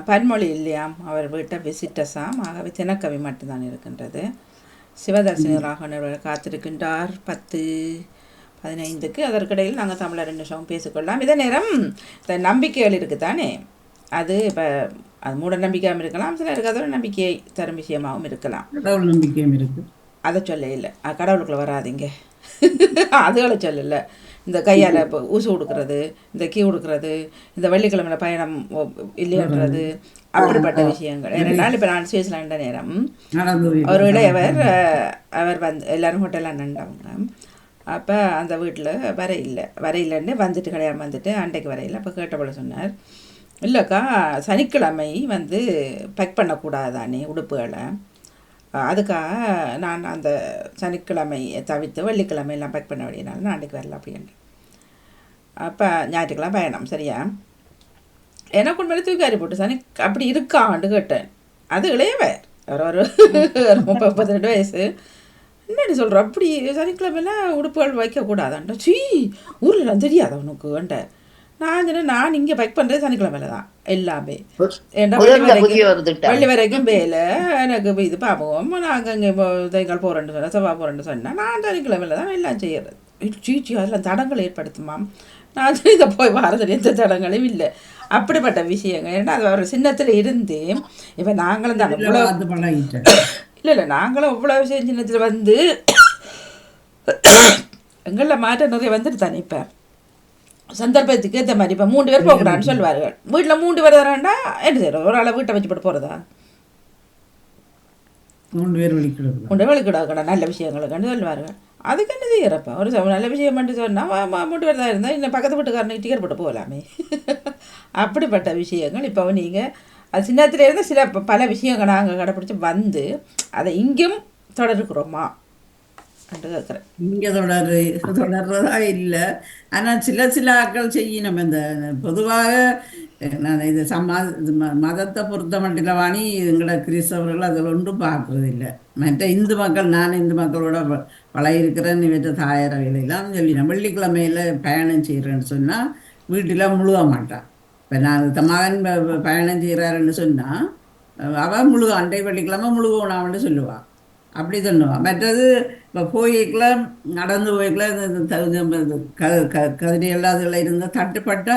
பன்மொழி இல்லையாம். அவர் வீட்டை விசிட்டஸாம் ஆகவே தினக்கவி மட்டும்தான் இருக்கின்றது. சிவதர்சினி ராகவன் காத்திருக்கின்றார். பத்து பதினைந்துக்கு அதற்கிடையில் நாங்கள் தமிழர் ரெண்டு நிமிஷம் பேசிக்கொள்ளலாம். இதே நேரம் இந்த நம்பிக்கைகள் இருக்குது தானே அது இப்போ அது மூட நம்பிக்கையாகவும் இருக்கலாம். சிலருக்கு அது ஒரு நம்பிக்கையை தரும் விஷயமாகவும் இருக்கலாம். கடவுள் நம்பிக்கையும் இருக்கு. அதை சொல்ல இல்லை. கடவுளுக்குள்ள வராதீங்க. அதுகளை சொல்லல இந்த கையால் இப்போ ஊசி கொடுக்கறது இந்த கீ கொடுக்கறது இந்த வெள்ளிக்கிழமையில பயணம் இல்லையன்றது அப்படிப்பட்ட விஷயங்கள். ஏனென்றால் இப்போ நான் சுவிட்சர்லாண்ட நேரம். ஒரு இளையவர் அவர் வந்து எல்லாரும் ஹோட்டலில் நின்றவங்க அப்போ அந்த வீட்டில் வர இல்லை. வர இல்லைன்னு வந்துட்டு கிடையாது வந்துட்டு அன்றைக்கு வரையில் அப்போ கேட்டபோல சொன்னார். இல்லைக்கா சனிக்கிழமை வந்து பேக் பண்ணக்கூடாதானே உடுப்புகளை? அதுக்காக நான் அந்த சனிக்கிழமை தவிர்த்து வெள்ளிக்கிழமை எல்லாம் பேக் பண்ண வேண்டியனால நான் அன்றைக்கு வரல அப்படின்ட்டு அப்போ ஞாயிற்றுக்கெல்லாம் பயணம் சரியா? எனக்கு உண்மையில தூக்காரி போட்டு சனி அப்படி இருக்கான்னு கேட்டேன். அது இளையவர் ஒரு ஒரு முப்பது முப்பத்தி ரெண்டு வயசு. என்னடி சொல்கிற அப்படி சனிக்கிழமைலாம் உடுப்புகள் வைக்கக்கூடாதான்டா சீ ஊரில் தெரியாது உனக்கு? நான் சொன்னேன் நான் இங்கே பைக் பண்ணுறது சனிக்கிழமையில தான் எல்லாமே ஏன்டா வெள்ளி வரைக்கும் வேலை எனக்கு இது பார்ப்போம் நாங்கள் இங்கே தைக்கால் போகிறேன்னு சொன்னேன் செவ்வாய் போகிறேன்னு சொன்னேன் நான் சனிக்கிழமையில தான் எல்லாம் செய்யறது. சீச்சி அதில் தடங்கள் ஏற்படுத்துமாம். நான் இதை போய் வாரத்தில் எந்த தடங்களும் இல்லை. அப்படிப்பட்ட விஷயங்கள். ஏன்னா அது ஒரு சின்னத்தில் இருந்து இப்போ நாங்களும் தான் இல்லை இல்லை நாங்களும் இவ்வளோ விஷயம் சின்னத்தில் வந்து எங்களில் மாற்றம் நிறைய வந்துட்டு தானே இப்போ. சந்தர்ப்பத்துக்கு ஏற்ற மாதிரி இப்போ மூன்று பேர் போகக்கூடாதுன்னு சொல்லுவார்கள் வீட்டில் மூன்று பேர் தரேன்டா என்ன செய்யறது ஒரு ஆளை வீட்டை வச்சு போட்டு போகிறதா மூணு பேர் வெளிக்கிடுறது உண்டு வெளிக்கிடாக்கடா நல்ல விஷயங்களுக்குன்னு சொல்லுவார்கள் அதுக்கு என்ன செய்யறப்ப? ஒரு நல்ல விஷயம் மட்டும் சொன்னால் மூன்று பேர் தான் இருந்தால் இன்னும் பக்கத்து வீட்டுக்காரனுக்கு டிக்கெட் போட்டு போகலாமே. அப்படிப்பட்ட விஷயங்கள் இப்போ நீங்கள் அது சின்னத்துல இருந்து சில பல விஷயங்கள் நாங்கள் கடைப்பிடிச்சி வந்து அதை இங்கேயும் கேட்குறேன் இங்கே தொடரு தொடர்றதா இல்லை. ஆனால் சில சில ஆட்கள் செய்யணும். இந்த பொதுவாக நான் இது சமா இது மதத்தை பொறுத்த மட்டும் வாணி எங்களோட கிறிஸ்தவர்கள் அதில் ஒன்றும் பார்க்கறது இல்லை மற்ற இந்து மக்கள் நான் இந்து மக்களோட பழகிருக்கிறேன் மற்ற தாயார் தாயரவையிலாம் சொல்லினேன் வெள்ளிக்கிழமையில் பயணம் செய்கிறேன்னு சொன்னால் வீட்டில் முழுக மாட்டான் இப்போ நான் மகன் பயணம் செய்கிறாருன்னு சொன்னால் அவள் முழுக அண்டை வெள்ளிக்கிழமை முழுகணும்னு சொல்லுவாள் அப்படி சொல்லுவான் மற்றது இப்போ போய்க்கல நடந்து போய்க்கல இந்த க க கதிரி எல்லாதுல இருந்த தட்டுப்பட்டா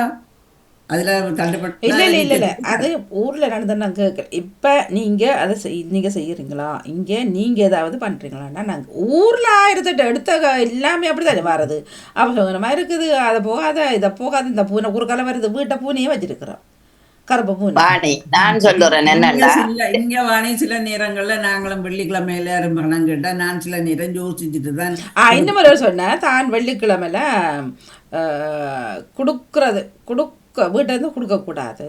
அதில் தட்டுப்பட்டா இல்லை இல்லை இல்லை இல்லை. அது ஊரில் நடந்த நான் கேட்குறேன் இப்போ நீங்கள் அதை செய் நீங்கள் செய்கிறீங்களா இங்கே நீங்கள் ஏதாவது பண்ணுறீங்களான்னா நாங்கள் ஊரில் ஆயிரத்தெட்டு எடுத்த எல்லாமே அப்படி தானே வர்றது. அவசரமாக இருக்குது. அதை போகாத இதை போகாத இந்த பூனை குறுக்கால வருது வீட்டை பூனையே வச்சிருக்கிறோம். கருப்பு வாணி நான் சொல்லுறேன் இங்க வாணி சில நேரங்கள்ல நாங்களும் வெள்ளிக்கிழமையில பணம் கேட்டா நான் சில நேரம் யோசிச்சுட்டு தான் இன்னும் ஒரு சொன்னேன் தான் வெள்ளிக்கிழமையில கொடுக்கறது கொடுக்க வீட்டிலேருந்து கொடுக்கக்கூடாது.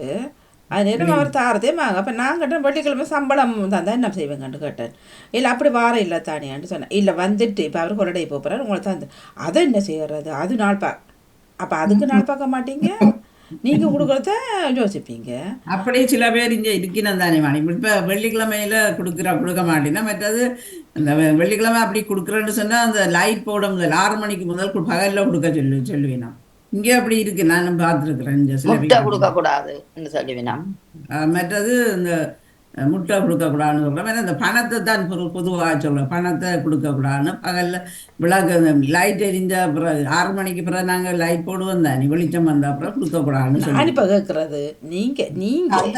அது நேரம் அவர் தாரதே வாங்க அப்போ நான் கேட்டேன் வெள்ளிக்கிழமை சம்பளம் தந்தா என்ன செய்வேங்கன்னு கேட்டேன். இல்லை அப்படி வார இல்லை தானியான்னு சொன்னேன். இல்லை வந்துட்டு இப்போ அவர் கொரடை போகிறார் உங்களை தந்து அதை என்ன செய்யறது? அது நாள் பா அப்போ அதுக்கு நாள் பார்க்க மாட்டீங்க? நீங்கள் கொடுக்குறத யோசிப்பீங்க. அப்படி சில பேர் இங்க இருக்கணும் தானே வாணி இப்ப வெள்ளிக்கிழமையில கொடுக்குற கொடுக்க மாட்டேன்னா மற்றது அந்த வெள்ளிக்கிழமை அப்படி கொடுக்குறேன்னு சொன்னா அந்த லைட் போட முதல் ஆறு மணிக்கு முதல் பகல்ல கொடுக்க சொல்லு சொல்லுவேன். நான் இங்கே அப்படி இருக்கு. நானும் பார்த்துருக்குறேன். இந்த சில முட்டை வீட்டுல. கொடுக்க கூடாது சொல்லுவினா மற்றது இந்த முட்டை கொடுக்கக்கூடாதுன்னு சொல்கிறேன் ஏன்னா இந்த பணத்தை தான் பொது பொதுவாக சொல்கிறேன் பணத்தை கொடுக்கக்கூடாதுன்னு பகலில் விளக்கு லைட் எரிஞ்ச பிறகு ஆறு மணிக்கு பிறகு நாங்கள் லைட் போடுவோம். தான் வெளிச்சம் வந்த அப்புறம் கொடுக்கக்கூடாதுன்னு சொல்லி நான் இப்போ கேட்குறது நீங்கள் நீங்கள்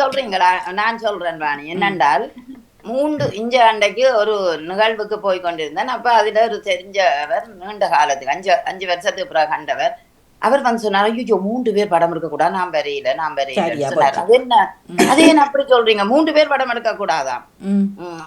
சொல்றீங்களா? நான் சொல்றேன் வாணி என்னென்றால் மூன்று இஞ்ச அண்டைக்கு ஒரு நிகழ்வுக்கு போய் கொண்டிருந்தேன். அப்ப அதுல ஒரு தெரிஞ்சவர் நீண்ட காலத்துக்கு அஞ்சு அஞ்சு வருஷத்துக்கு பிறகு கண்டவர் அவர் வந்து சொன்னார் ஐயோ மூன்று பேர் படம் எடுக்க கூடாது. நான் வரையில நான் வரையில சொன்னார். அது என்ன? அது என்ன அப்படி சொல்றீங்க? மூன்று பேர் படம் எடுக்க கூடாதாம்?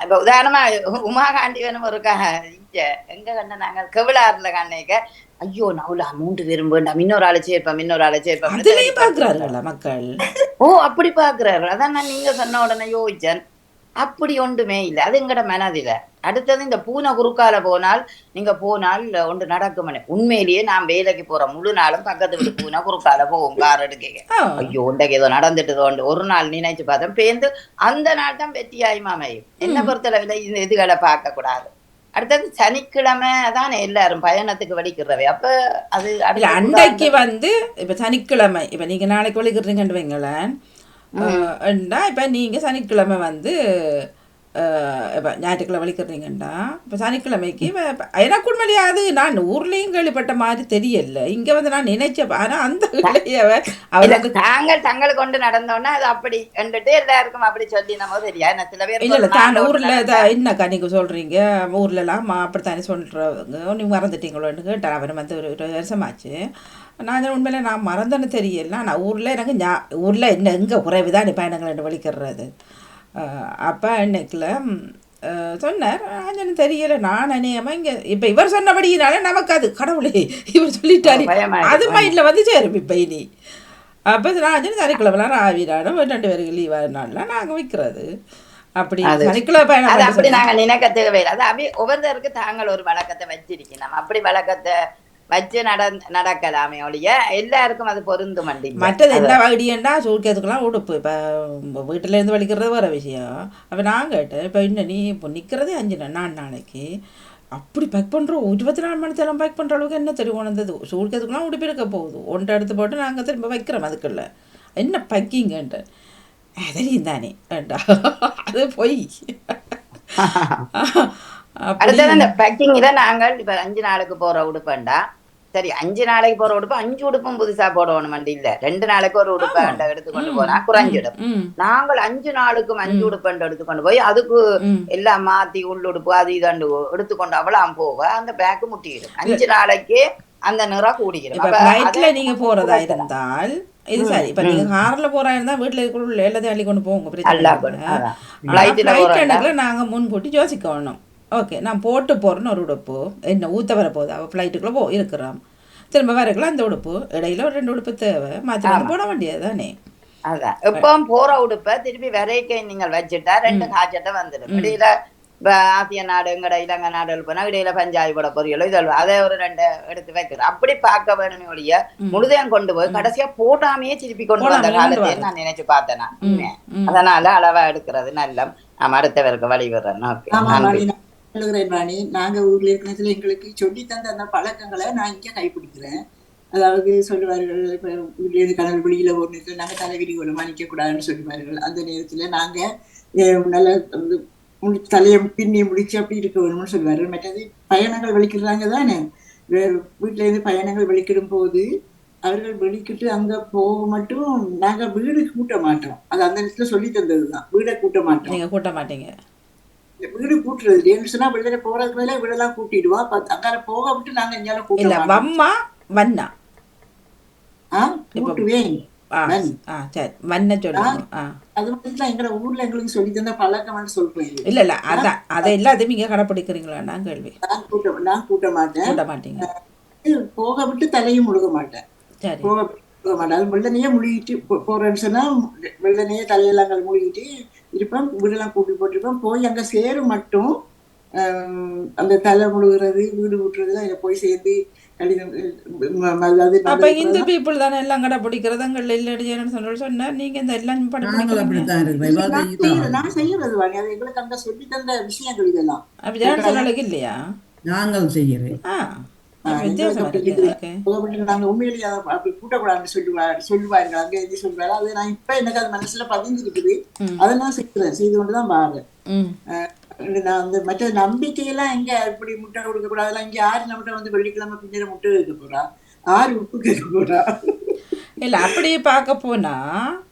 இப்ப உதாரணமா உமா காண்டிவனும் ஒரு க- இங்க எங்க கண்ட நாங்க? கவிழாறுல கண்ணிக்க. ஐயோ நவுலா மூன்று பேரும் வேண்டாம். இன்னொரு ஆளை சேர்ப்போம் இன்னொரு ஆளை சேர்ப்போம். பாக்குறாருங்களா மக்கள். ஓ அப்படி பாக்குறாரு. அதான் நான் நீங்க சொன்ன உடனே யோசிச்சேன். அப்படி ஒன்றுமே இல்லை. அது எங்கட மனதில. அடுத்தது இந்த பூனை குறுக்கால போனால் நீங்க போனால் ஒன்று நடக்கும் உண்மையிலேயே நான் வேலைக்கு போற முழு நாளும் பக்கத்து வீட்டு பூனை குறுக்கால போகும் கார் எடுக்க ஐயோ உண்டைக்கு ஏதோ நடந்துட்டு ஒரு நாள் நினைச்சு பார்த்தேன் பேருந்து அந்த நாள் தான் வெற்றியாய் அமையும் என்ன பொறுத்தளவில் இந்த இதுகளை பார்க்க கூடாது. அடுத்தது சனிக்கிழமை தானே எல்லாரும் பயணத்துக்கு வலிக்கிறவை அப்ப அது அன்றைக்கு வந்து இப்ப சனிக்கிழமை இப்ப நீங்க நாளைக்கு வலிக்கிறீங்கன்னு வைங்களேன். இப்ப நீங்க சனிக்கிழமை வந்து இப்ப ஞாயிற்றுக்கிழமை வலிக்கிறீங்கண்டா இப்ப சனிக்கிழமைக்கு இப்ப- இப்ப எனக்கு உண்மையிலேயே அது நான் ஊர்லயும் கேள்விப்பட்ட மாதிரி தெரியல இங்க வந்து நான் நினைச்ச ஆனா அந்த வேலையை அவ- அவர் இல்ல, வந்து தாங்கள் தங்களை கொண்டு நடந்தோன்னா அது அப்படி என்றுட்டு எல்லாருக்கும் அப்படி சொல்லி நம்ம தெரியா என்ன சில பேர் இல்ல இல்ல தான் ஊர்ல தான் என்னக்கா நீங்க சொல்றீங்க ஊர்ல எல்லாம் அம்மா அப்படித்தானே சொல்றவங்க நீங்க மறந்துட்டீங்களோன்னு கேட்டார் அவர் வந்து ஒரு ஒரு வருஷமாச்சு நான் உண்மையில நான் மறந்தேன்னு தெரியல நான் ஊர்ல எனக்கு ஞா ஊர்ல என்ன எங்க குறைவுதான் நீ பயணங்கள் என்று வலிக்கிறது அப்போ அஹ், சொன்னார் ஆஞ்சனு தெரியல நான் அநேகமாக இங்கே இப்போ இவர் சொன்னபடியினால நமக்கு அது கடவுளே இவர் சொல்லிட்டாரு. அது மைண்டில் வந்து சேரும் இப்போ இனி. அப்போ ராஜன் சனிக்கிழமெல்லாம் ராவிடாடும் ரெண்டு பேருக்கு லீவாக நாளில் நாங்கள் விற்கிறது அப்படி சனிக்கிழமை அப்படி சொன்னா- நாங்க நினைக்க தேவையில்லை அது ஒவ்வொருத்தருக்கு தாங்கள் ஒரு வழக்கத்தை வச்சிருக்கணும். அப்படி வழக்கத்தை வச்சு நட நடக்கலாமே ஒழிய எல்லாருக்கும் அது பொருந்தும் வண்டி மற்றது என்ன வடியண்டா? சூட்கேத்துக்கெல்லாம் உடுப்பு. இப்போ வீட்டில இருந்து வலிக்கிறது வேற விஷயம். அப்போ நான் கேட்டேன் இப்போ இன்னும் நீ இப்போ நிற்கிறதே அஞ்சு நாலு நாளைக்கு அப்படி பேக் பண்ணுறோம் இருபத்தி நாலு மணி நேரம் பேக் பண்ணுற அளவுக்கு என்ன தெரியும் உணர்ந்தது? சூட்கேத்துக்கெல்லாம் உடுப்பு இருக்க போகுது. ஒன்றை எடுத்து போட்டு நாங்கள் திரும்ப வைக்கிறோம் அதுக்குள்ள. என்ன பக்கிங்கன்ட்டு தெரியும் தானே. ஏண்டா? அது பொய். அடுத்தது இந்த பேக்கிங் இதை நாங்கள் இப்ப அஞ்சு நாளுக்கு போற உடுப்பேன்டா சரி அஞ்சு நாளைக்கு போற உடுப்பு அஞ்சு உடுப்பும் புதுசா போடணும் இல்ல ரெண்டு நாளைக்கு ஒரு உடுப்பை எடுத்துக்கொண்டு போனா குறைஞ்சிடும். நாங்கள் அஞ்சு நாளுக்கும் அஞ்சு உடுப்பண்டு எடுத்துக்கொண்டு போய் அதுக்கு எல்லாம் மாத்தி உள்ளுடுப்பு அது இதாண்டு எடுத்துக்கொண்டு அவளாம் போக அந்த பேக்கு முட்டிடும் அஞ்சு நாளைக்கு அந்த நிறம் அதை நீங்க போறதா இருந்தால் இது சரி. இப்ப நீங்க கார்ல போறா இருந்தா வீட்டுல இருக்கிற எல்லாத்தையும் அள்ளி கொண்டு போங்க பிரச்சனை நாங்க முன்கூட்டி யோசிக்கணும். ஓகே நான் போட்டு போறேன்னு ஒரு உடுப்பு. என்ன ஊத்த வர போகுது அவ ஃப்ளைட்டுக்குள்ள போ இருக்கிறோம் திரும்ப வரக்குள்ள அந்த உடுப்பு இடையில ஒரு ரெண்டு உடுப்பு தேவை. வந்து போட வேண்டியதுதானே. அதான். எப்பவும் போற உடுப்பை திருப்பி வரைக்கை நீங்கள் வச்சுட்டா ரெண்டு காய்ச்சட்டை வந்துடும். இடையில இப்ப ஆசிய நாடு எங்கட இலங்கை நாடு போனா இடையில பஞ்சாயத்து போட பொரியலோ இதெல்லாம் அதை ஒரு ரெண்டு எடுத்து வைக்கிறோம் அப்படி பார்க்க வேணுமே ஒழிய முழுதையும் கொண்டு போய் கடைசியா போடாமையே திருப்பி கொண்டு வந்த காலத்தையே நான் நினைச்சு பார்த்தேன் நான். அதனால அளவா எடுக்கிறது நல்ல நாம் அடுத்தவருக்கு வழி விடுறேன் ஓகே. சொல்லுகிறேன் ராணி. நாங்க ஊர்ல இருக்கிறதுல எங்களுக்கு சொல்லி தந்த அந்த பழக்கங்களை நான் இங்க கைப்பிடிக்கிறேன். அதாவது சொல்லுவார்கள் இப்போ வீட்டுல இருந்து வெளியில் ஒரு நேரத்தில் நாங்கள் தலைவிரி கூட மன்னிக்க கூடாதுன்னு சொல்லுவார்கள். அந்த நேரத்துல நாங்க நல்ல வந்து தலையை பின்னி முடிச்சு அப்படி இருக்க வேணும்னு சொல்லுவார்கள். மற்றது பயணங்கள் வெளிக்கிடுறாங்க தானே? வே- வீட்டுல இருந்து பயணங்கள் வெளிக்கிடும் போது அவர்கள் வெளிக்கிட்டு அங்க போக மட்டும் நாங்க வீடு கூட்ட மாட்டோம். அது அந்த நேரத்துல சொல்லி தந்ததுதான். வீடை கூட்ட மாட்டோம். கூட்ட மாட்டீங்க. வீடு கூட்டுறது. சொன்னா வெளியில போறதுக்கு மேல வீடெல்லாம் கூட்டிடுவா அங்கால போக விட்டு நாங்க எங்கேயாலும் கூட்ட இல்ல மாட்டோம். வம்மா வண்ணா கூட்டுவேன். இல்ல இல்ல அதான். அதை எல்லாத்தையும் இங்க கடைப்பிடிக்கிறீங்களா? கேள்வி. நான் கூட்ட நான் கூட்ட மாட்டேன். கூட்ட மாட்டீங்க. போக விட்டு தலையும் முழுக மாட்டேன். போக முழுக மாட்டேன். அது வெள்ளனையே முழுகிட்டு போறேன்னு சொன்னா வெள்ளனையே தலையெல்லாம் முழுகிட்டு இருப்பேன் வீடெல்லாம் கூட்டி போட்டிருப்பேன் போய் அங்க சேரும் மட்டும் அந்த தலை முழுகிறது வீடு விட்டுறதுலாம் இங்க போய் சேர்ந்து அப்ப இந்து பீப்புள் தானே எல்லாம் கடைப்பிடிக்கிறது அங்க இல்லைன்னு சொன்ன சொன்னா நீங்க இந்த எல்லாம் நான் செய்யறது- வாணி அது எங்களுக்கு அங்க சொல்லி தந்த விஷயங்கள் இதெல்லாம். அப்ப ஜெயன் சொன்னாலுக்கு இல்லையா? நாங்கள் செய்கிறேன் நாங்க உண்மையிலேயே அப்படி கூட்டக்கூடாதுன்னு சொல்லுவார் சொல்லுவார்கள். அங்க எழுதி சொல்லுவாரு. அது நான் இப்ப எனக்கு அது மனசுல பதிஞ்சிருக்குது. அதை நான் செய்யறேன் செய்து கொண்டுதான் பாருறேன் நான் அந்த மற்ற நம்பிக்கையெல்லாம் எங்க இப்படி முட்டை கொடுக்க கூடாதுலாம் இங்க யாரு நம்மகிட்ட வந்து வெள்ளிக்கிழமை பின்னர முட்டை கேட்க போறா? ஆறு உப்பு கேட்க போறா? இல்ல அப்படி பார்க்க போனா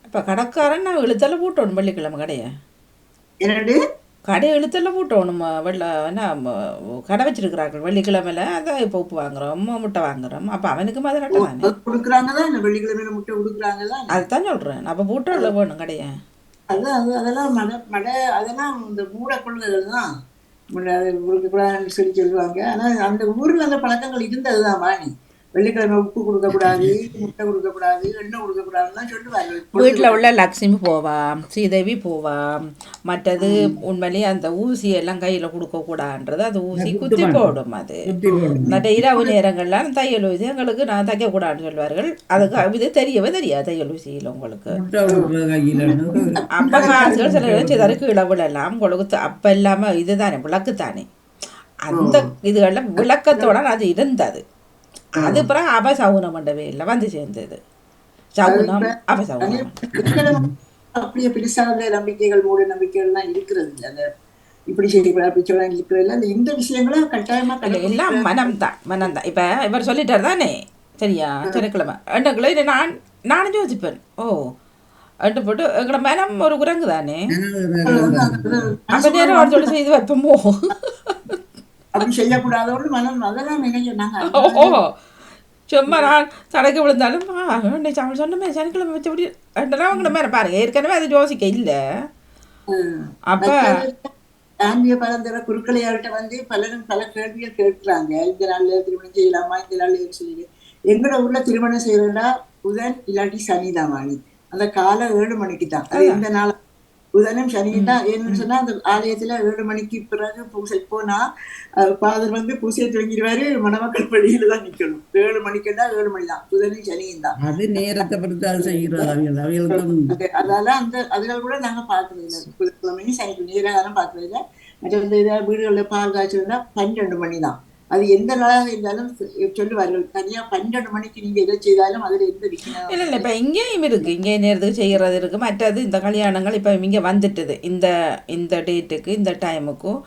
இப்ப கடைக்காரன் நான் இழுத்தல போட்டோணும் வெள்ளிக்கிழமை கடையை. என்னடு கடையை இழுத்தல போட்டோணும்? வெள்ள என்ன கடை வச்சிருக்கிறார்கள். வெள்ளிக்கிழமையில அதான் இப்போ உப்பு வாங்குறோம் முட்டை வாங்குறோம். அப்ப அவனுக்கு மாதிரி தானே? கொடுக்குறாங்கதான் இந்த வெள்ளிக்கிழமையில முட்டை கொடுக்குறாங்கதான் அதுதான் சொல்றேன். அப்ப போட்டோம்ல வேணும் கடையை. அதான் அது அதெல்லாம் மட மட அதெல்லாம் இந்த மூட கொள்கைகள் தான். சொல்லி சொல்லுவாங்க. ஆனா அந்த ஊர்ல அந்த பழக்கங்கள் இருந்ததுதான் வாணி. வெள்ளிக்கிழமை உப்பு கொடுக்கக்கூடாது முட்டை கொடுக்கக்கூடாது எண்ணெய் கொடுக்கக்கூடாதுலாம் சொல்லுவாங்க வீட்டில் உள்ள லக்ஷ்மி போவாம் ஸ்ரீதேவி போவாம். மற்றது உண்மையிலேயே அந்த ஊசி எல்லாம் கையில் கொடுக்கக்கூடாதுன்றது அது ஊசி குத்தி போடும் அது. மற்ற இரவு நேரங்கள்லாம் தையல் ஊசி எங்களுக்கு நான் தைக்கக்கூடாதுன்னு சொல்வார்கள். அதுக்கு இது தெரியவே தெரியாது தையல் ஊசியில் உங்களுக்கு. அப்போ காசுகள் சில கீழே விழலாம் உங்களுக்கு அப்ப இல்லாமல் இதுதானே விளக்கு தானே அந்த இதுகளில் விளக்கத்தோட அது இருந்தது. அது பிறகு அபசகுனம் மண்டவே இல்லை வந்து சேர்ந்தது. சகுனம் அபசகுனம். அப்படியே பெருசாக நம்பிக்கைகள் மூட நம்பிக்கைகள்லாம் இருக்கிறது அந்த இப்படி செய்யக்கூடாது அப்படி சொல்லலாம் இருக்கிறது இல்லை அந்த இந்த விஷயங்களை கட்டாயமா எல்லாம் மனம்தான் மனம்தான். இப்போ இவர் சொல்லிட்டார் தானே? சரியா? சனிக்கிழமை அண்டக்குள்ள இது நான் நானும் யோசிப்பேன். ஓ அண்டு போட்டு எங்களோட மனம் ஒரு குரங்கு தானே? அப்போ நேரம் சொல்லி செய்து வைப்போமோ? அப்படி செய்யக்கூடாதோடு மனம் அதெல்லாம் நினைக்க நாங்க ஓ சும்மா நான் சடக்கு விழுந்தாலும் சொன்னமே சனிக்கிழமை வச்சபடி ரெண்டு அவங்கள மேலே பாருங்க ஏற்கனவே அது யோசிக்க இல்லை அப்போ ஆன்மீக பரந்தர குருக்களையார்கிட்ட வந்து பலரும் பல கேள்விகள் கேட்கிறாங்க இந்த நாள்ல திருமணம் செய்யலாமா இந்த நாள்ல சொல்லி எங்களோட ஊர்ல திருமணம் செய்யறதுனா புதன் இல்லாட்டி சனிதான் வாணி அந்த காலை ஏழு மணிக்கு தான் அது எந்த நாள் புதனும் சனியும் தான். ஏன்னு சொன்னா அந்த ஆலயத்துல ஏழு மணிக்கு பிறகு பூசை போனா ஃபாதர் வந்து பூசையை தொடங்கிடுவாரு. மணமக்கள் பள்ளியில தான் நிக்கணும். ஏழு மணிக்குன்னா ஏழு மணி தான். புதனும் சனியும் தான். அது நேரத்தை பொறுத்து அது செய்கிறது அவியல் அவியலுக்கும் அது- அதால அந்த அதுகள் கூட நாங்க பாக்குறது இல்லை. புதன்கிழமையும் சனிக்கிழமை நேரம் பாக்குறது இல்லை. மற்ற இந்த வீடுகளில் பால் காய்ச்சல்னா பன்னெண்டு மணி தான். அது எந்த நாளாக இருந்தாலும் சொல்லுவார்கள் தனியா பன்னெண்டு மணிக்கு நீங்க எதை செய்தாலும் அதுல எந்த இல்லை இல்லை இப்போ இங்கேயும் இருக்குது இங்கே நேரத்துக்கு செய்கிறது இருக்குது மற்றது இந்த கல்யாணங்கள் இப்போ இங்கே வந்துட்டுது. இந்த இந்த டேட்டுக்கு இந்த டைமுக்கும்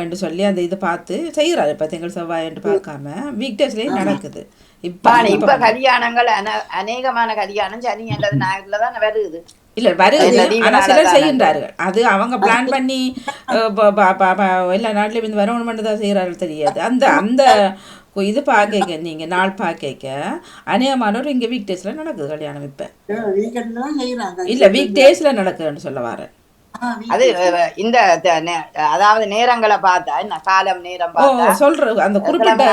என்று சொல்லி அந்த இது பார்த்து செய்கிறாரு இப்போ திங்கள் செவ்வாய்ன்ட்டு பார்க்காம வீக் டேஸ்லேயும் நடக்குது. இப்போ இப்ப கல்யாணங்கள் அன- அநேகமான கல்யாணம் சனி அல்லது ஞாயிறுல தான் வருது. இல்ல வருது ஆனா சிலர் செய்கின்றார்கள். அது அவங்க பிளான் பண்ணி எல்லா நாட்டிலும் இந்த வரவணும் மட்டும் தான் செய்கிறார்கள் தெரியாது. அந்த அந்த இது பார்க்க நீங்க நாள் பார்க்க அநேகமானவர் இங்க வீக் டேஸ்ல நடக்குது கல்யாணம் இப்ப. வீக்கெண்ட்ல தான் செய்யறாங்க இல்ல வீக் டேஸ்ல நடக்குதுன்னு சொல்ல வரேன். அது இந்த அதாவது நேரங்களை பார்த்தா என்ன காலம் நேரம் சொல்ற அந்த குறிப்பிட்ட.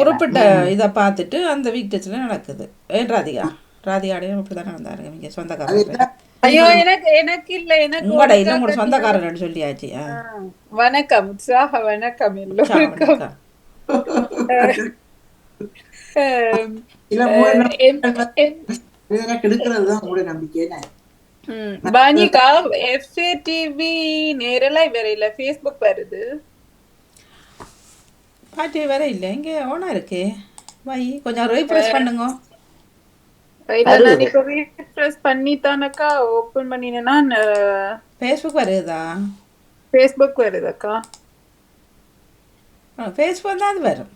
குறிப்பிட்ட இதை பார்த்துட்டு அந்த வீக் டேஸ்ல நடக்குது. ஏன் ராதிகா ராதிகாடையும் அப்படிதான் நடந்தாருங்க இங்க சொந்தக்காரர் ஐயோ எனக்கு எனக்கு இல்ல எனக்கு உங்களோட இல்லை உங்களோட சொந்தக்காரர்னு சொல்லியாச்சு. வணக்கம் உற்சாக வணக்கம் எல்லோருக்கும். இல்ல எஃப்ஏ டிவி நேரலை வரையில ஃபேஸ்புக் வருது. பாட்டி வேற இல்லை இங்கே ஓனா இருக்கே. வை கொஞ்சம் ரீஃப்ரெஷ் பண்ணுங்க. இல்ல, இப்ப ரீஃப்ரெஷ் பண்ணி தானக்கா ஓபன் பண்ணினேன்னா ஃபேஸ்புக் வருதா ஃபேஸ்புக் வருதக்கா ஃபேஸ்புக் தான் அது வரும்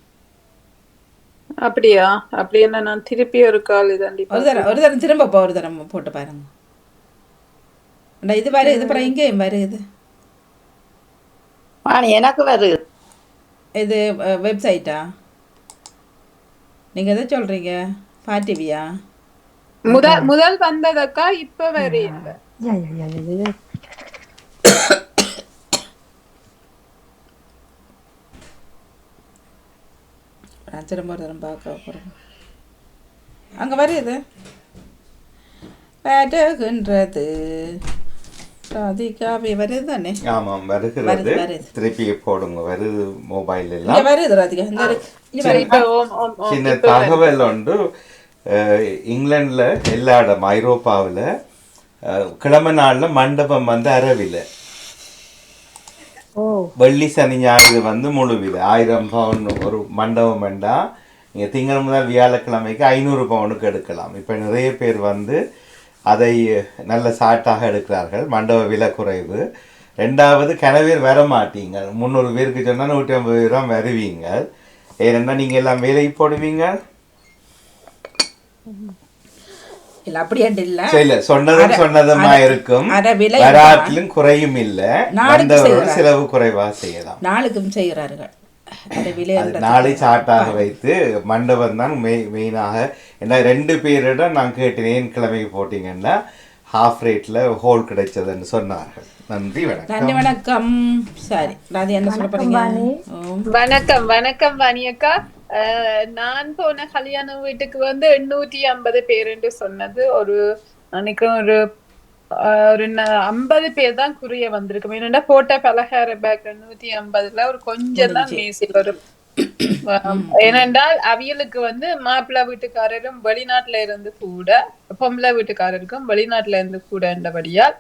அப்படியா அப்படியா நான் திருப்பி ஒரு கால் இதாண்டி ஒரு தரம் ஒரு தரம் திரும்ப போ ஒரு தரம் போட்டு பாருங்க அண்ணா, இது வரு இது அப்புறம் இங்கேயும் வருது எனக்கு வருது இது வெப்சைட்டா நீங்கள் எதை சொல்கிறீங்க பாட்டிவியா முதல் முதல் வந்ததக்கா இப்ப நான் திரும்ப ஒரு தரம் பார்க்க போகிறேன் அங்கே வருது வருகின்றது. ராதிகாவே வருது தானே? ஆமாம் வருகிறது. வருது, வருது. திருப்பி போடுங்க வருது மொபைல் இங்கே எல்லாம். வருது ராதிகா இந்த சின்ன தகவல் உண்டு அஹ், இங்கிலாந்துல எல்லா இடம் ஐரோப்பாவில் கிழமை நாள்ல மண்டபம் வந்து அறவில்லை வெள்ளி சனி ஞாயிறு வந்து முழுவில. ஆயிரம் பவுன் ஒரு மண்டபம் வேண்டா நீங்க திங்கள் முதல் வியாழக்கிழமைக்கு ஐநூறு பவுனுக்கு எடுக்கலாம். இப்ப நிறைய பேர் வந்து அதை நல்ல சாட்டாக எடுக்கிறார்கள். மண்டப விலை குறைவு. ரெண்டாவது கனவேர் வர மாட்டீங்க முந்நூறு பேருக்கு சொன்னா நூற்றி ஐம்பது ரூபா வருவீங்க ஏன்னா நீங்க எல்லாம் வேலைக்கு போடுவீங்க இல்ல அப்படியாண்டு இல்ல. இல்ல சொன்னதும் சொன்னதுமா இருக்கும். வராட்டிலும் குறையும் இல்ல. செய்யறாங்க. செலவு குறைவா செய்யலாம். நாளுக்கும் செய்கிறார்கள் நாளை சாட்டாக வைத்து மண்டபம் தான் மெய் மெயினாக ஏன்னா ரெண்டு பேரிடம் நான் கேட்டேன் ஏன் கிழமைக்கு போட்டீங்கன்னா ஹாஃப் ரேட்ல ஹோல் கிடைச்சதுன்னு சொன்னார்கள். நன்றி வணக்கம். நன்றி வணக்கம். சரி ராதி என்ன சொல்ல போறீங்க. வணக்கம் வணக்கம் வாணியக்கா அஹ், நான் போன கல்யாண வீட்டுக்கு வந்து எண்ணூற்றி ஐம்பது பேருன்னு சொன்னது. ஒரு நினைக்கிறேன் ஒரு ஒரு ஐம்பது பேர் தான் குறிய வந்திருக்கும். என்னடா போட்ட பலகார பேக் நூத்தி ஐம்பதுல ஒரு கொஞ்சம் தான் மேசி வரும். ஆம். ஏனென்றால் அவியலுக்கு வந்து மாப்பிள்ளை வீட்டுக்காரரும் வெளிநாட்டுல இருந்து கூட பொம்பளை வீட்டுக்காரருக்கும் வெளிநாட்டுல இருந்து கூடன்றபடியால்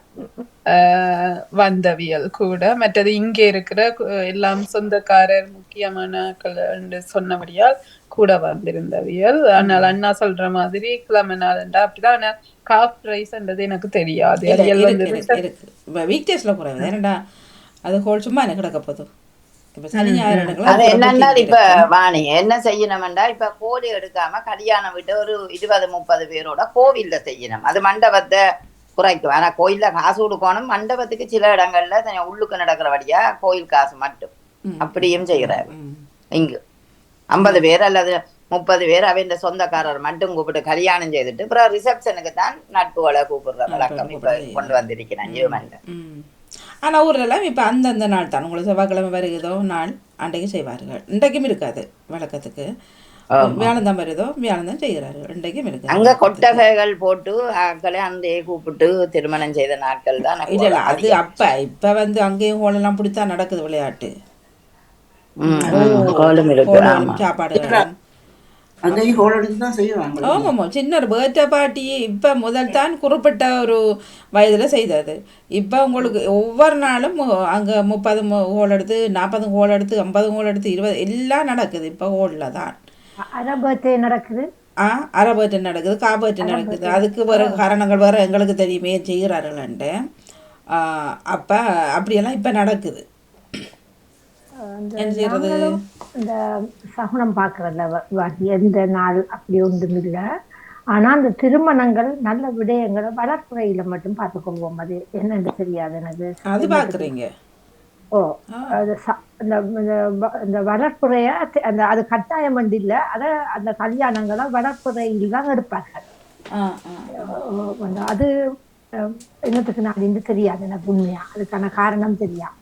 ஆஹ் வந்தவியல் கூட. மற்றது இங்கே இருக்கிற எல்லாம் சொந்தக்காரர் முக்கியமானாக்கள் என்று சொன்னபடியால் கூட வந்திருந்தவியல் ஆனால் அண்ணா சொல்ற மாதிரி கிழமை நாள்ண்டா அப்படிதான். ஆனா காஃப் ரைஸ்ன்றது எனக்கு தெரியாது. வீக் டேஸ்ல குறைவு ஏன்டா அது ஹோல் சும்மா எனக்கு கிடக்க போகுது அது என்னன்னா இப்ப. வாணி என்ன செய்யணும்டா இப்ப கோழி எடுக்காம கல்யாணம் விட்டு ஒரு இருபது முப்பது பேரோட கோவில்ல செய்யணும் அது மண்டபத்தை குறைக்கும் ஆனா கோயில்ல காசு கொடுக்கணும் மண்டபத்துக்கு சில இடங்கள்ல உள்ளுக்கு நடக்கிறபடியா கோயில் காசு மட்டும். அப்படியும் செய்யறாரு. இங்கு ஐம்பது பேர் அல்லது முப்பது பேர் அவன் சொந்தக்காரர் மட்டும் கூப்பிட்டு கல்யாணம் செய்துட்டு அப்புறம் ரிசப்ஷனுக்கு தான் நட்புகளை கூப்பிடுற வழக்கம் இப்ப. கொண்டு வந்திருக்கிறேன் ஜீவமன்ல ம். ஆனா ஊர்லலாம் இப்ப அந்தந்த நாள் தான். உங்களுக்கு செவ்வாய்க்கிழமை வருகிறதோ நாள் அன்றைக்கு செய்வார்கள். இன்றைக்கும் இருக்காது வழக்கத்துக்கு. வியாழன் தான் வருதோ வியாழன் தான் செய்கிறார்கள். இன்றைக்கும் இருக்காது அங்க கொட்டகைகள் போட்டு ஆக்களை அந்தே கூப்பிட்டு திருமணம் செய்த நாட்கள் தான் இல்ல இல்ல அது அப்ப இப்ப வந்து அங்கேயும் ஹோலெல்லாம் பிடித்தா நடக்குது விளையாட்டு. கோலம் இருக்கு ஹோலும் ஆமா சாப்பாடுகளும் அங்கேயும் கோல் எடுத்து தான் செய்வாங்க. ஆமாம்மா சின்ன ஒரு பேர்த்டே பார்ட்டி இப்போ முதல் தான் குறிப்பிட்ட ஒரு வயதில் செய்தது. இப்போ உங்களுக்கு ஒவ்வொரு நாளும் அங்கே முப்பது ஹோல் எடுத்து நாற்பது ஹோல் எடுத்து ஐம்பது ஹோல் எடுத்து இருபது எல்லாம் நடக்குது இப்போ ஹோலில் தான். நடக்குது? ஆ அரை பேர்ட்டு நடக்குது கா பேர்ட்டு நடக்குது. அதுக்கு வேறு காரணங்கள் வேறு எங்களுக்கு தெரியுமே செய்கிறார்கள்ன்ட்டு. அப்போ அப்படியெல்லாம் இப்போ நடக்குது. இந்த சகுனம் பார்க்கறதுல எந்த நாள் அப்படி ஒன்றும் இல்லை. ஆனா அந்த திருமணங்கள் நல்ல விடயங்களை வளர்ப்புறையில மட்டும் பார்த்துக்கொள்வோம். அது என்னன்னு தெரியாது எனக்கு. அது பார்க்குறீங்க ஓ அது இந்த வளர்ப்புறைய அந்த அது கட்டாயம் வந்து இல்லை. அதை அந்த கல்யாணங்களை வளர்ப்புறையில் தான் எடுப்பார்கள். அது என்னத்துக்கு நான் தெரியாது எனக்கு உண்மையா? அதுக்கான காரணம் தெரியாது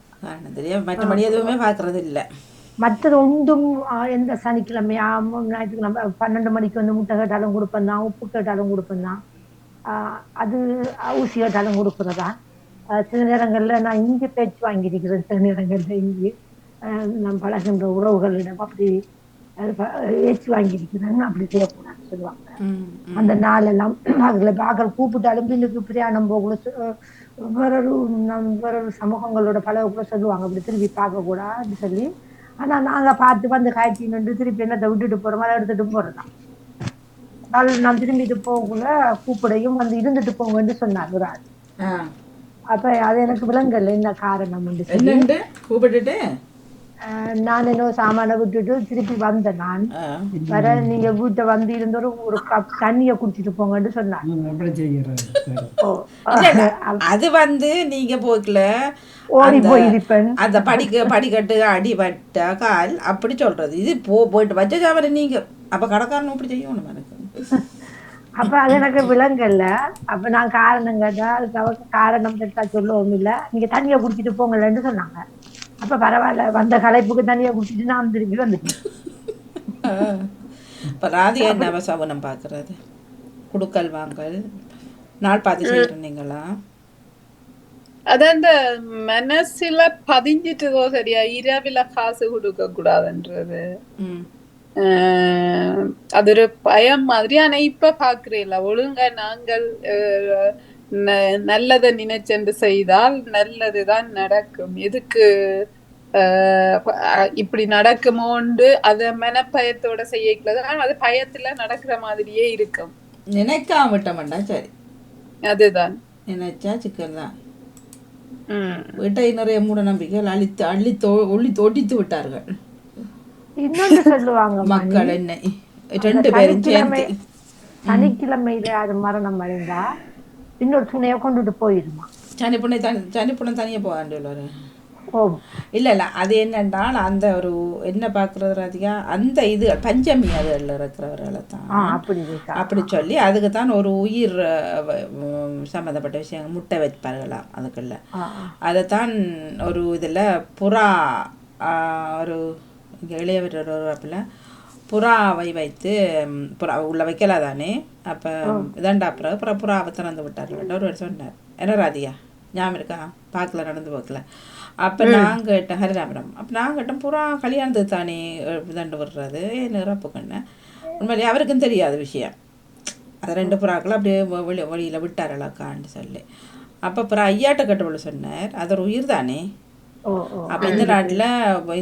தெரியும் மற்றபடி எதுவுமே பார்க்குறது இல்லை மற்றது ஒன்றும் எந்த சனிக்கிழமையா ஞாயிற்றுக்கிழமை பன்னெண்டு மணிக்கு வந்து முட்டை கேட்டாலும் கொடுப்பேன் தான் உப்பு கேட்டாலும் கொடுப்பேன் தான் அது ஊசி கேட்டாலும் கொடுக்குறதா சில நேரங்களில் நான் இங்கே பேச்சு வாங்கியிருக்கிறேன் சில நேரங்களில் இங்கே நான் பழகின்ற உறவுகளிடம் அப்படி ஏச்சு வாங்கியிருக்கிறேன் அப்படி செய்யக்கூடாதுன்னு சொல்லுவாங்க அந்த நாளெல்லாம் அதில் பார்க்க கூப்பிட்டாலும் பின்னுக்கு பிரயாணம் போகல வேறொரு நம் வேறொரு சமூகங்களோட பழகக்கூட சொல்லுவாங்க அப்படி திருப்பி பார்க்கக்கூடாதுன்னு சொல்லி. ஆனால் நாங்கள் பார்த்து வந்து காய்ச்சி நின்று திருப்பி என்னத்தை விட்டுட்டு போகிறோமோ அதை எடுத்துட்டு போகிறோம் நாள் நான் திரும்பிட்டு போகக்குள்ள கூப்பிடையும் வந்து இருந்துட்டு போங்கன்னு சொன்னார் ஒரு ஆள். அப்போ அது எனக்கு விளங்கல என்ன காரணம் கூப்பிட்டுட்டு? நான் என்ன சாமானை விட்டுட்டு திருப்பி வந்தேன் நான். வர நீங்க வீட்டை வந்து இருந்தோம் ஒரு கப் தண்ணியை குடிச்சிட்டு போங்கன்னு சொன்னாங்க. அது வந்து நீங்க போக்கல. ஓடி அந்த- போயிருப்பேன் அந்த படிக்க படிக்கட்டு அடிபட்ட கால் அப்படி சொல்றது. இது போ போயிட்டு வச்ச சாவர நீங்க. அப்ப கடைக்காரன் இப்படி செய்யணும் எனக்கு. அப்ப அது எனக்கு விளங்கல்ல அப்ப நான் காரணம் கேட்டா அதுக்கு அவங்க காரணம் கேட்டா சொல்லவும் இல்ல. நீங்க தண்ணியை குடிச்சிட்டு போங்கலன்னு சொன்னாங்க. அப்ப பரவாயில்ல வந்த களைப்புக்கு தண்ணியை குடிச்சிட்டு நான் திரும்பி வந்துட்டேன். இப்ப ராதிகா என்ன பாக்குறது? குடுக்கல் வாங்கல்? நாள் பார்த்து செய்யறீங்களா அது அந்த மனசுல பதிஞ்சிட்டதோ சரியா இரவில காசு கொடுக்க கூடாதுன்றது. அது ஒரு பயம் மாதிரி. ஆனா இப்ப பாக்குறீங்களா ஒழுங்கா நாங்கள் நல்லதை நினைச்சென்று செய்தால் நல்லதுதான் நடக்கும். எதுக்கு இப்படி நடக்குமோண்டு அத மனப்பயத்தோட செய்யக்கூடாது. ஆனா அது பயத்துல நடக்கிற மாதிரியே இருக்கும். நினைக்காம விட்டோம்டா சரி. அதுதான். நினைச்சா சிக்கன் தான் உம் வீட்டை நிறைய மூட நம்பிக்கைகள் அழித்து அள்ளி தோ ஒளி தொட்டித்து விட்டார்கள். இன்னொன்று சொல்லுவாங்க. மக்கள் என்னை ரெண்டு பேரும் சேர்ந்து. சனிக்கிழமையில அது மரணம் அடைந்தா இன்னொரு துணையை கொண்டுட்டு போயிருமா? சனிப்புண்ணை தனி சனிப்புண்ணை தனியாக போகாண்டு ஓ. இல்லை இல்லை அது என்னென்றால் அந்த ஒரு என்ன பார்க்குறது ராதிகா? அந்த இது பஞ்சமி அதில் இருக்கிறவர்களை தான். அப்படி அப்படி சொல்லி அதுக்கு தான் ஒரு உயிர் சம்மந்தப்பட்ட விஷயம் முட்டை வைப்பார்களாம் அதுக்குள்ள. ஆ, அதைத்தான் ஒரு இதில் புறா ஒரு இங்கே இளையவர் ஒருப்பில் புறாவை வைத்து புறா உள்ள வைக்கல தானே அப்போ இதாண்டா அப்புறம் அப்புறம் புறாவை திறந்து விட்டார்கள் ஒரு சொன்னார். என்ன ராதியா ஞாபகம் இருக்கா? பார்க்கல நடந்து பார்க்கல அப்போ நான் கேட்டேன் ஹரிராமரம். அப்போ நான் கேட்டேன் புறா கல்யாணத்துக்கு தானே இதாண்டு விடுறது? நிறப்பு கண்ணு உண்மையிலேயே அவருக்கும் தெரியாத விஷயம். அது ரெண்டு புறாக்கள் அப்படியே வெளி வழியில் விட்டாரலாக்கான்னு சொல்லி. அப்போ அப்புறம் ஐயாட்ட கட்டுப்பட சொன்னார். அது ஒரு உயிர் தானே? அப்போ இந்த நாட்டில்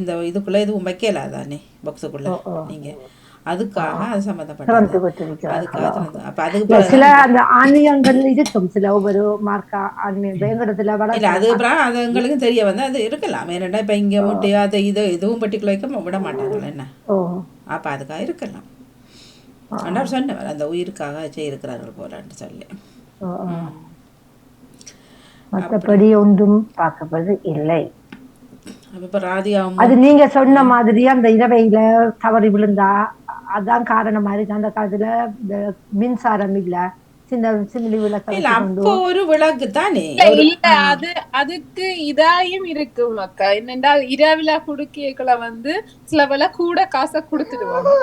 இந்த இதுக்குள்ளே எதுவும் வைக்கல தானே பாக்ஸுக்குள்ளே நீங்கள் அதுக்காக அது சம்மந்தப்பட்டது அதுக்காக அப்போ அதுக்கு இல்ல, பிறகு சில அந்த ஆன்மீகங்கள் இருக்கும். சில ஒவ்வொரு மார்க்கா இல்லை அது அது எங்களுக்கும் தெரிய வந்து அது இருக்கலாம். ஏன்னா இப்போ இங்கே முட்டி அது இது எதுவும் பர்டிகுலர் வைக்க விட மாட்டாங்களே என்ன? அப்போ அதுக்காக இருக்கலாம். ஆனால் சொன்னவர் அந்த உயிருக்காக செய்திருக்கிறார்கள் போலான்னு சொல்லி. மற்றபடி ஒன்றும் பார்க்கப்படுது இல்லை. அது நீங்க சொன்ன மாதிரி அந்த இரவையில தவறி விழுந்தா அதான் காரணமா இருக்கு அந்த காலத்துல இந்த மின்சாரம் இல்ல சின்ன சிமிலி விளக்க அப்போ ஒரு விளக்கு தானே? இல்ல, அது அதுக்கு இதாயும் இருக்கு மக்கா என்னென்றால் இரவில குடுக்கியக்களை வந்து சில வேளை கூட காசை கொடுத்துடுவாங்க.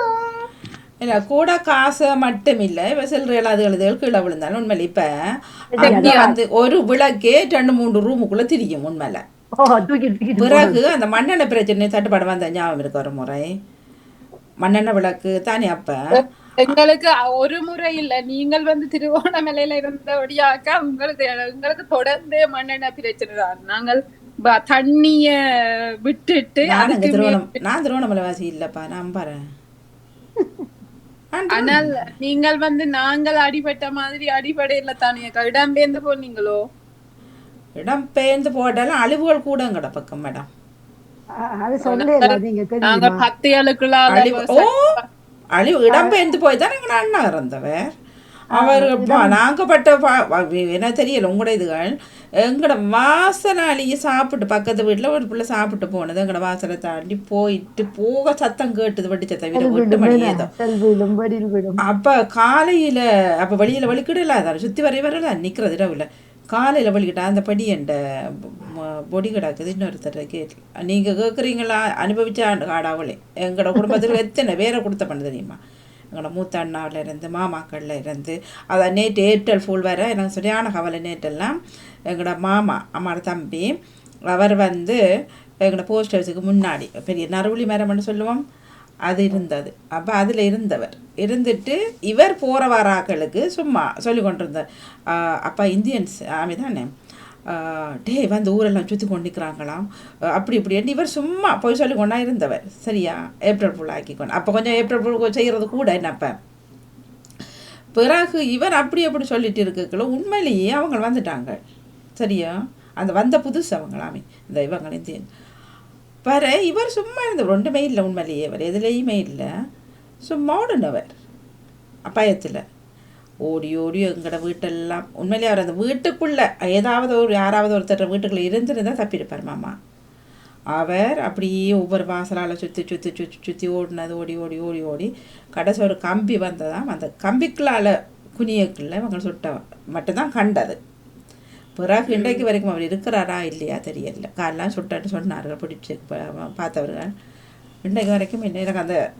இல்ல கூட காசு மட்டும் இல்ல இப்ப சில்லறை அது எழுதுகள் கீழே விழுந்தாலும் உண்மையில இப்ப வந்து ஒரு விளக்கே ரெண்டு மூணு ரூமுக்குள்ள திரியும் உண்மையில. பிறகு அந்த மண்ணெண்ணெய் பிரச்சனை தட்டுப்பாடு வந்த ஞாபகம் இருக்கு ஒரு முறை. மண்ணெண்ணெய் விளக்கு தானே அப்ப? எங்களுக்கு ஒரு முறை இல்ல. நீங்கள் வந்து திருவோணமலையில இருந்தபடியாக்க உங்களுக்கு உங்களுக்கு தொடர்ந்து மண்ணெண்ணெய் பிரச்சனை தான். நாங்கள் ப- தண்ணிய விட்டுட்டு திருவண்ணம் நான் திருவண்ணாமலை வாசி இல்லப்பா நான் பாரு ஆனால் நீங்கள் வந்து நாங்கள் அடிபட்ட மாதிரி அடிபடையில தானே இடம்பெயர்ந்து போனீங்களோ? இடம் பெயர்ந்து போட்டாலும் அழிவுகள் கூட எங்கட பக்கம் மேடம் அழிவு ஓ அழிவு இடம்பெயர்ந்து போய் தான் எங்கள் அண்ணா இறந்தவர் அவர் பா- நாங்க பட்ட என்ன தெரியல உங்களோட இதுகள் எங்களோட வாசனாலேயே சாப்பிட்டு பக்கத்து வீட்டுல ஒரு பிள்ளை சாப்பிட்டு போனது எங்களோட வாசலை தாண்டி போயிட்டு போக சத்தம் கேட்டுது வட்டி சத்தம் வீடு எட்டு மணி ஏதோ அப்ப காலையில அப்ப வெளியில வலிக்கிடல அதான் சுத்தி வரை வரல நிக்கிறது இரவுல காலையில வலிக்கிட்டா அந்த படி என்ற பொடி கிடக்குது இன்னொருத்தர் கேட்டு நீங்க கேட்குறீங்களா அனுபவிச்சா ஆண்டு காடாவளே எங்களோட குடும்பத்தில் எத்தனை பேரை கொடுத்த பண்ண தெரியுமா? எங்களோட மூத்த அண்ணாவில் இருந்து மாமாக்கள்ல இருந்து. அதான் நேற்று ஏப்ரல் ஃபுல் வர எனக்கு சரியான கவலை நேற்றெல்லாம் எங்களோட மாமா அம்மாவோட தம்பி அவர் வந்து எங்களோட போஸ்ட் ஆஃபீஸுக்கு முன்னாடி பெரிய நறுவலி மரம்னு சொல்லுவோம். அது இருந்தது. அப்போ அதில் இருந்தவர். இருந்துட்டு இவர் போகிற வாராக்களுக்கு சும்மா சொல்லி கொண்டிருந்தார். அப்பா இந்தியன்ஸ் ஆமி தானே? டே டேய் வந்து ஊரெல்லாம் சுற்றி கொண்டு நிற்கிறாங்களாம் அப்படி இப்படி இவர் சும்மா போய் சொல்லி கொண்டா இருந்தவர். சரியா? ஏப்ரல் ஃபுல் ஆக்கி கொண்டு அப்போ கொஞ்சம் ஏப்ரல் ஃபுல் செய்கிறது கூட என்னப்போ பிறகு இவர் அப்படி அப்படி சொல்லிட்டு இருக்கக்குள்ள உண்மையிலேயே அவங்க வந்துட்டாங்க. சரியா? அந்த வந்த புதுசு அவங்களாமே இந்த இவங்க இந்தியன். வர இவர் சும்மா இருந்த ஒன்றுமே இல்லை உண்மையிலேயே அவர் எதுலேயுமே இல்லை. சும்மா ஓடுனவர். அப்பாயத்தில். ஓடி ஓடி எங்களோட வீட்டெல்லாம். உண்மையிலேயே அவர் அந்த வீட்டுக்குள்ளே ஏதாவது ஒரு யாராவது ஒருத்தர் வீட்டுக்குள்ளே இருந்துருந்தால் தப்பியிருப்பார் மாமா. அவர் அப்படியே ஒவ்வொரு வாசலால் சுற்றி சுற்றி சுற்றி சுற்றி ஓடினது. ஓடி ஓடி ஓடி ஓடி. கடைசி ஒரு கம்பி வந்ததாம். அந்த கம்பிக்குள்ளால் குனியக்குள்ள இவங்க சுட்ட மட்டும்தான் கண்டது. பிறகு இன்றைக்கு வரைக்கும் அவர் இருக்கிறாரா இல்லையா தெரியல. காலெல்லாம் சுட்டன்னு சொன்னார்கள் பிடிச்சி பா- பார்த்தவர்கள். இன்றைக்கு வரைக்கும் என்ன எனக்கு அந்த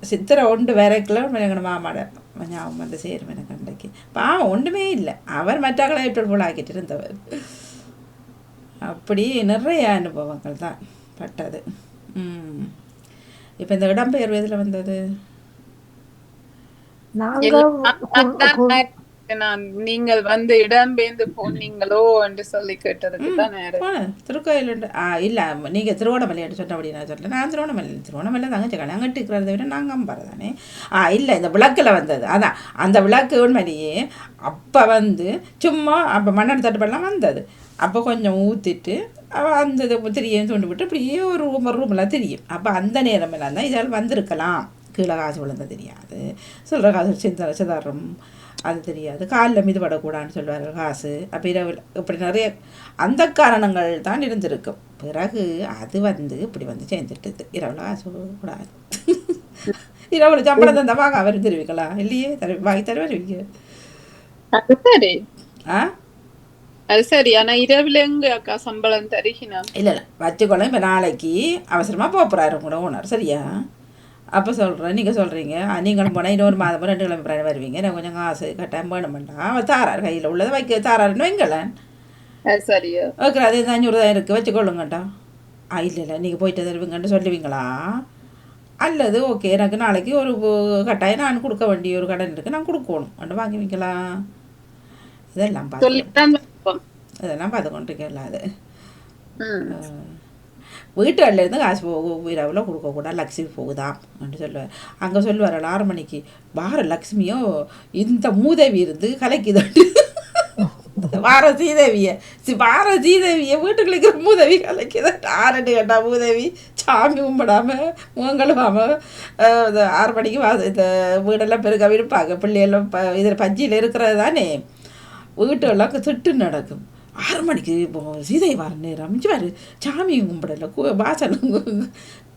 சித்திரை ஒன்று வரைக்குள்ள எங்கள் மாமாட ஞாபகம் வந்து சேரும் எனக்கு அன்றைக்கு. பாவம் ஒன்றுமே இல்லை. அவர் மற்றவர்களை எப்படி போல் ஆக்கிட்டு இருந்தவர். அப்படி நிறைய அனுபவங்கள் தான் பட்டது. ம். இப்போ இந்த இடம்பெயர்வு எதில் வந்தது? நாங்க கு- கு- நான் நீங்கள் வந்து இடம்பெயர்ந்து போனீங்களோ என்று சொல்லி கேட்டதுக்கு தான் ஆ இல்லை நீங்கள் திருவோணமலையாட்டு சொன்னபடி நான் சொல்லல. நான் திருவோணமலை திருவோணமலை தங்கச்சி கடை அங்கிட்டு இருக்கிறத விட நாங்கள் அம்பாறை தானே. ஆ இல்லை இந்த விளக்கில் வந்தது. அதான் அந்த விளக்கு உண்மையிலேயே அப்போ வந்து சும்மா அப்போ மண்ணெண்ணெய் தட்டுப்பாடெல்லாம் வந்தது. அப்போ கொஞ்சம் ஊற்றிட்டு அந்த திரியும் தூண்டு விட்டு அப்படியே ஒரு ரூம் ரூமெல்லாம் தெரியும். அப்போ அந்த நேரம் எல்லாம் தான் இதால் வந்திருக்கலாம். கீழே காசு விழுந்த தெரியாது. சொல்கிற காசு சிந்த சிதாரம் அது தெரியாது. காலில் மிதுபடக்கூடாதுன்னு சொல்லுவார்கள் காசு. அப்போ இரவு இப்படி நிறைய அந்த காரணங்கள் தான் இருந்திருக்கும். பிறகு அது வந்து இப்படி வந்து சேர்ந்துட்டுது. இரவுல காசு கூடாது இரவுல சம்பளம் தந்தா வாங்க அவர் தெரிவிக்கலாம். இல்லையே தரு வாங்கி தர வருவீங்க அது சரி. ஆ? அது சரி. ஆனா இரவுல எங்க அக்கா சம்பளம் தருகினா இல்லை இல்லை. வச்சுக்கொள்ள இப்போ நாளைக்கு அவசரமாக போகிறாரு கூட ஓனர். சரியா? அப்போ சொல்கிறேன் நீங்கள் சொல்கிறீங்க நீங்களும் போனால் இன்னொரு மாதம் ரெண்டு கிழமை வருவீங்க. நான் கொஞ்சம் காசு கட்டாயம் வேணுமெண்டா. அவர் தாரார் கையில் உள்ளதை வைக்க தாராருன்னு வைங்களேன். சரியா. ஓகே அது இந்த அஞ்சூறு தான் இருக்குது வச்சுக்கொள்ளுங்கட்டா. ஆ இல்லை இல்லை நீங்கள் போயிட்டு தருவீங்கன்னு சொல்லுவீங்களா? அல்லது ஓகே எனக்கு நாளைக்கு ஒரு கட்டாயம் நான் கொடுக்க வேண்டிய ஒரு கடன் இருக்குது நான் கொடுக்கணும். ஒன்று வாங்குவீங்களா? இதெல்லாம் பார்த்து இதெல்லாம் பார்த்து கொண்டிருக்கலாம் அது வீட்டு இருந்து காசு போகும் இரவில் கொடுக்கக்கூடாது லக்ஷ்மி போகுதாம் அப்படின்னு சொல்லுவார். அங்கே சொல்லுவார் ஆறு மணிக்கு வார லக்ஷ்மியோ இந்த மூதேவி இருந்து கலைக்குதாட்டு வார சீதேவிய வார சீதேவிய வீட்டுக்குள்ள இருக்கிற மூதேவி கலைக்குதாட்டு ஆறுன்னு கேட்டா மூதேவி சாமி கும்பிடாம முகங்கழுவாம ஆறு மணிக்கு வா இந்த வீடெல்லாம் பெருக்க விருப்பாங்க பிள்ளையெல்லாம் ப இதில் பஞ்சியில் இருக்கிறது தானே. வீட்டெல்லாம் திட்டு நடக்கும். ஆறு மணிக்கு சீதை வர நேரம் அஞ்சு பாரு சாமி கும்பிடல கு- வாசல்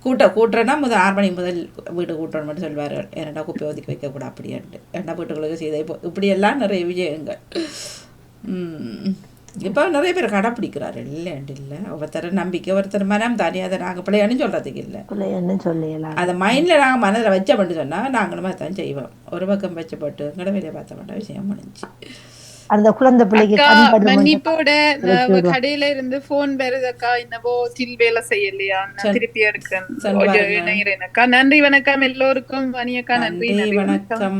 கூட்ட கூட்டுறேன்னா முதல் ஆறு மணிக்கு முதல் வீடு கூட்டணும் மட்டும் சொல்வார்கள் ஏன்னா குப்பை ஒதுக்கி வைக்கக்கூடாது அப்படின்ட்டு ஏன்னா வீட்டுக்குள்ளே சீதை போ இப்படியெல்லாம் நிறைய விஷயங்கள் இப்போ நிறைய பேர் கடைப்பிடிக்கிறாரு இல்லைன்ட்டு இல்லை ஒருத்தர் நம்பிக்கை ஒருத்தர் மனம் தானே அதை நாங்கள் பிள்ளையான்னு சொல்கிறதுக்கு இல்லை பிள்ளைன்னு சொல்லலாம் அதை மைண்டில் நாங்கள் மனதில் வச்சோம்னு சொன்னால் நாங்களும் தான் செய்வோம் ஒரு பக்கம் வச்சு போட்டு எங்கட வெளியே பார்த்த மாட்டோம் விஷயம் முடிஞ்சு அந்த குழந்தை பிள்ளைக்கு மன்னிப்போட. கடையில இருந்து போன் வருதக்கா என்னவோ சில் வேலை செய்யலையா. திருப்பி அக்கா. நன்றி வணக்கம் எல்லோருக்கும். வணியக்கா நன்றி நன்றி நன்றி வணக்கம்.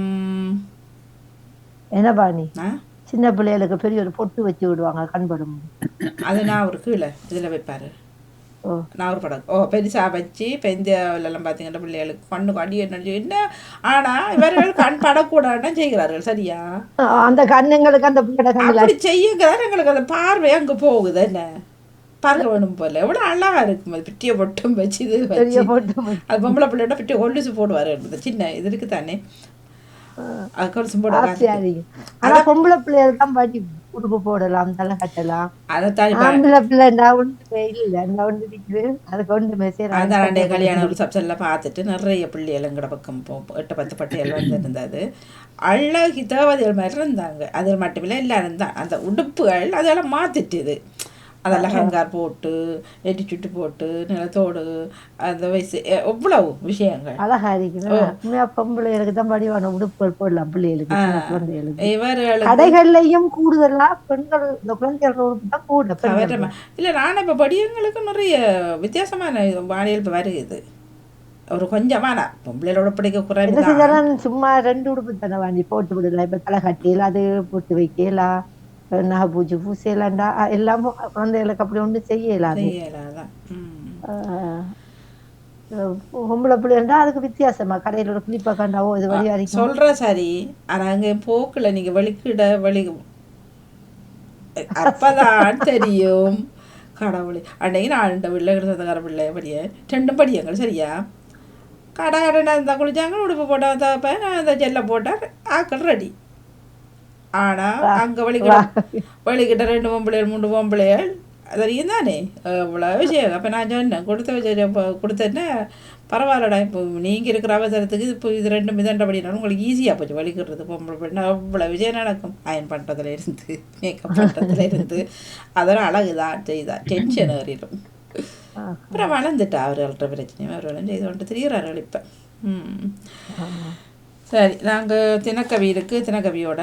என்ன பாணி சின்ன பிள்ளைகளுக்கு பெரிய ஒரு பொட்டு வச்சு விடுவாங்க கண்படும்? அது நான் ஒரு கீழே இதில் வைப்பாரு. ஒரு படம் ஓ பெருசாக வச்சு இப்போ இந்தியாவிலலாம் பார்த்தீங்கன்னா பிள்ளைகளுக்கு கண்ணு கடி என்ன என்ன? ஆனால் இவர்கள் கண் படக்கூடாதுன்னு செய்கிறார்கள் சரியா? அந்த கண்ணுங்களுக்கு அந்த அப்படி செய்யுங்கிறார் எங்களுக்கு அந்த பார்வை அங்கே போகுது என்ன? பார்க்க வேணும் போல. எவ்வளோ அழகா இருக்கும் அது பிட்டியை பொட்டும் வச்சு இது வச்சு. அது பொம்பளை பிள்ளையோட பிட்டி கொலுசு போடுவார் சின்ன இது இருக்கு தானே அது கொலுசு போடுவாங்க பொம்பளை பிள்ளைகளுக்கு தான் பாட்டி. உடுப்பு போடலாம் தலை கட்டலாம். ஆம்பளை பிள்ளைண்டா ஒன்றுமே இல்லை. ஒன்று இருக்குது அதுக்கு ஒன்றுமே செய்யறாங்க கல்யாணம் ஒரு சப்செல்லாம் பார்த்துட்டு நிறைய பிள்ளைகள் எங்கட பக்கம் எட்டு பத்து பட்டியல் வந்திருந்தது. அழகி தேவதைகள் மாதிரி இருந்தாங்க. அது மட்டுமில்லை எல்லாரும் தான். அந்த உடுப்புகள் அதெல்லாம் மாத்திட்டுது. அதெல்லாம் ஹங்கார் போட்டு நெட்டி சுட்டு போட்டு நிலத்தோடு அந்த வயசு எவ்வளவு விஷயங்கள். அழகா இருக்குது. பொம்பளைகளுக்கு தான் படிவான உடுப்புகள் போடலாம் பிள்ளைகளுக்கு இவர்களுக்கு கடைகள்லயும் கூடுதலா பெண்கள் இந்த குழந்தைகள் உடுப்பு தான் கூட இல்லை நான் இப்போ படியங்களுக்கு நிறைய வித்தியாசமான வானியல் வருகுது ஒரு கொஞ்சமான பொம்பளையோட படிக்க குறைவு சும்மா ரெண்டு உடுப்பு தானே வாங்கி போட்டு விடலாம். இப்ப தலை கட்டியல அது போட்டு வைக்கலாம். நகை பூச்சி பூசையிலாண்டா? எல்லாமும் குழந்தைகளுக்கு அப்படி ஒன்றும் ம். பொம்பளை பிள்ளைண்டா அதுக்கு வித்தியாசமா? கடையில ஒரு கிளிப்பா கண்டாவோ இது வழி வரைக்கும் சொல்ற சரி. ஆனா அங்க போக்குல நீங்க வெளிக்கிட வெளி அப்பதான் தெரியும். கடவுளே. அன்னைக்கு நான் ரெண்டு பிள்ளை சொந்தக்கார பிள்ளை படிய ரெண்டும் படியங்கள் சரியா? கடை கடை இருந்தால் குளிச்சாங்க உடுப்பு போட்டா தப்ப நான் அந்த ஜெல்லை போட்டால் ஆக்கள் ரெடி ஆனா அங்க வெளிக்கிட வெளிக்கிட்ட ரெண்டு பொம்பளைகள் மூணு பொம்பளைகள் தெரியும் தானே இவ்வளோ விஷயம் அப்போ நான் சொன்னேன் கொடுத்த வச்ச கொடுத்தேன்னா பரவாயில்லடா இப்போ நீங்கள் இருக்கிற அவசரத்துக்கு இப்போ இது ரெண்டும் மிதண்டபடினாலும் உங்களுக்கு ஈஸியாக போச்சு வலிக்கிறது பொம்பளை பெண்ணா அவ்வளோ விஷயம் நடக்கும் அயன் பண்ணுறதுல இருந்து மேக்கப் பண்ணுறதுல இருந்து அதெல்லாம் அழகுதான் செய்தா டென்ஷன் ஏறிடும் அப்புறம் வளர்ந்துட்டா அவர்கள்ட்ட பிரச்சனையும் அவர்களும் செய்து கொண்டு திரிகிறார்கள் இப்போ ம் சரி நாங்கள் தினக்கவி இருக்கு தினக்கவியோட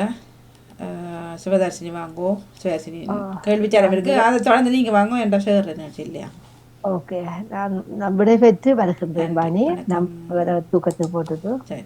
சிவதர்சினி வாங்கோ சிவதர்சினி கேள்விச்சாரம் இருக்கு அதை தொடர்ந்து நீங்கள் வாங்க என்ற சேர் நினைச்சு இல்லையா ஓகே நான் விடைபெற்று வருகின்றேன் பாணி நான் வேற தூக்கத்துக்கு போட்டுட்டு சரி